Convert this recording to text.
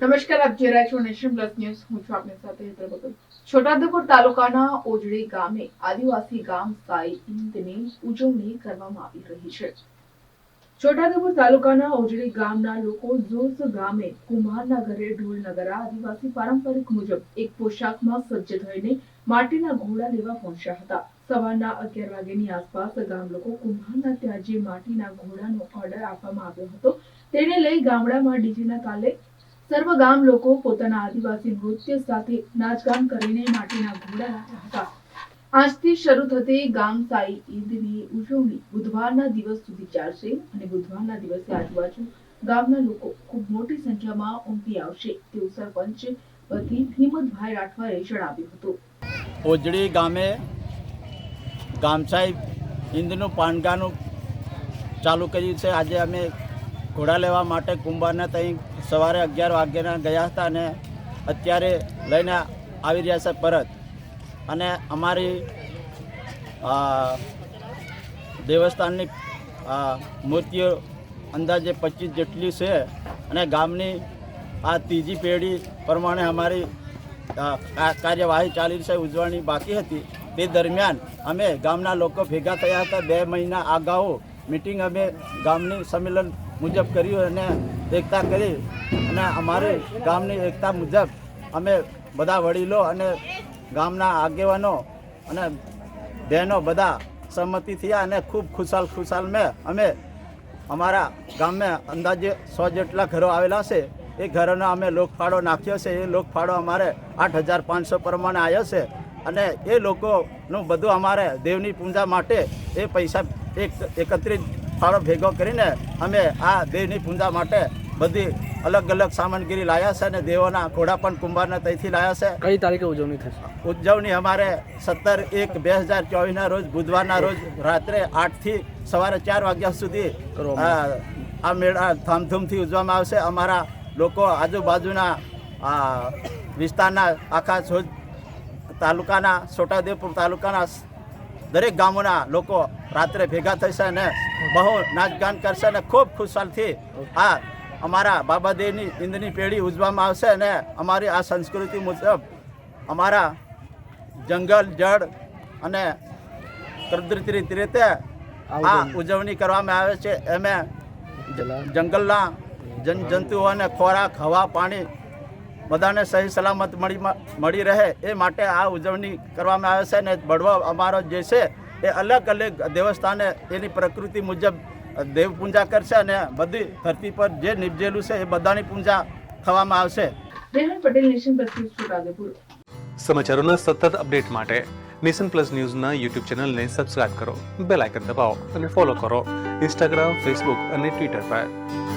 નમસ્કાર, આપ જોઈ રહ્યા નેશન પ્લસ ન્યૂઝ. હું છું આપની સાથે ભગત છોટાઉદેપુર તાલુકાના ઓજડી ગામે આદિવાસી ગામ સાઈ ઈદની ઉજવણી કરવામાં આવી રહી છે. છોટાઉદેપુર તાલુકાના ઓજડી ગામના લોકો જોસ ગામે કુમારના ઘરે ઢોલ નગરા આદિવાસી પારંપરિક મુજબ એક પોશાકમાં સજ્જ થઈને માટીના ઘોડા લેવા પહોંચ્યા હતા. સવારના અગિયાર વાગ્યાની આસપાસ ગામ લોકો કુંભારના ત્યાં જે માટીના ઘોડાનો ઓર્ડર આપવામાં આવ્યો હતો. તેને લઈ ગામડામાં ડીજેના તાલે સર્વ ગામ લોકો પોતાના આદિવાસી નૃત્ય સાથે નાચગાન કરીને માટીના ઘોડા લાવ્યા હતા. આજથી શરૂ થતી ગામ સાઈ ઈદની ઉજવણી બુધવારના દિવસ સુધી ચાલશે અને બુધવારના દિવસે આજુબાજુ ગામના લોકો ખૂબ મોટી સંખ્યામાં ઉમટી આવશે તેવું સરપંચ વતી હિંમતભાઈ રાઠવાએ જણાવ્યું હતું. ઓજડી ગામે ગામ સાહેબ ઈંદનું પાનગાનું ચાલુ કર્યું છે. આજે અમે ઘોડા લેવા માટે કુંભારને ત્યાં સવારે અગિયાર વાગ્યાના ગયા હતા અને અત્યારે લઈને આવી રહ્યા છે પરત. અને અમારી દેવસ્થાનની મૂર્તિઓ અંદાજે પચીસ જેટલી છે અને ગામની આ ત્રીજી પેઢી પ્રમાણે અમારી કાર્યવાહી ચાલી છે, ઉજવણી બાકી હતી. તે દરમિયાન અમે ગામના લોકો ભેગા થયા હતા. બે મહિના અગાઉ મિટિંગ અમે ગામની સંમેલન મુજબ કર્યું અને એકતા કરી અને અમારે ગામની એકતા મુજબ અમે બધા વડીલો અને ગામના આગેવાનો અને બહેનો બધા સહમતિ થયા અને ખૂબ ખુશાલ ખુશાલ મેં અમે અમારા ગામમાં અંદાજે સો જેટલા ઘરો આવેલા છે. એ ઘરોનો અમે લોકફાળો નાખ્યો છે. એ લોકફાળો અમારે આઠ હજાર પાંચસો પ્રમાણે આવ્યો છે. અને એ લોકોનું બધું અમારે દેવની પૂજા માટે એ પૈસા એક એકત્રિત ફાળો ભેગો કરીને અમે આ દેવની પૂજા માટે બધી અલગ અલગ સામાનગીરી લાવ્યા છે અને દેવોના ઘોડા પણ કુંભારના ત્યાંથી લાવ્યા છે. કઈ તારીખે ઉજવણી થશે? ઉજવણી અમારે સત્તર એક બે હજાર ચોવીસના રોજ બુધવારના રોજ રાત્રે આઠથી સવારે ચાર વાગ્યા સુધી આ મેળા ધામધૂમથી ઉજવવામાં આવશે. અમારા લોકો આજુબાજુના આ વિસ્તારના આખા તાલુકાના છોટાઉદેપુર તાલુકાના દરેક ગામોના લોકો રાત્રે ભેગા થશે અને બહુ નાચગાન કરશે અને ખૂબ ખુશાલથી આ અમારા બાબાદેવની ઇંદની પેઢી ઉજવવામાં આવશે અને અમારી આ સંસ્કૃતિ મુજબ અમારા જંગલ જળ અને કુદરતી રીતે આ ઉજવણી. કરવામાં આવે છે. એમે જંગલના જન જંતુઓને ખોરાક હવા પાણી બધાને સહી સલામત મળી મળી રહે એ માટે આ ઉજવણી કરવામાં આવે છે અને બળવો અમારો જે છે એ અલગ અલગ દેવસ્થાને એની પ્રકૃતિ મુજબ દેવ પૂજા કરશે અને બધી ધરતી પર જે નિપજેલું છે એ બધાની પૂજા થવામાં આવશે. પટેલ નેશન સમાચારોના સતત અપડેટ માટે નેશન પ્લસ ન્યૂઝના યુટ્યુબ ચેનલને સબસ્ક્રાઇબ કરો બેલ આઇકન દબાવો અને ફોલો કરો ઇન્સ્ટાગ્રામ ફેસબુક અને ટ્વિટર પર.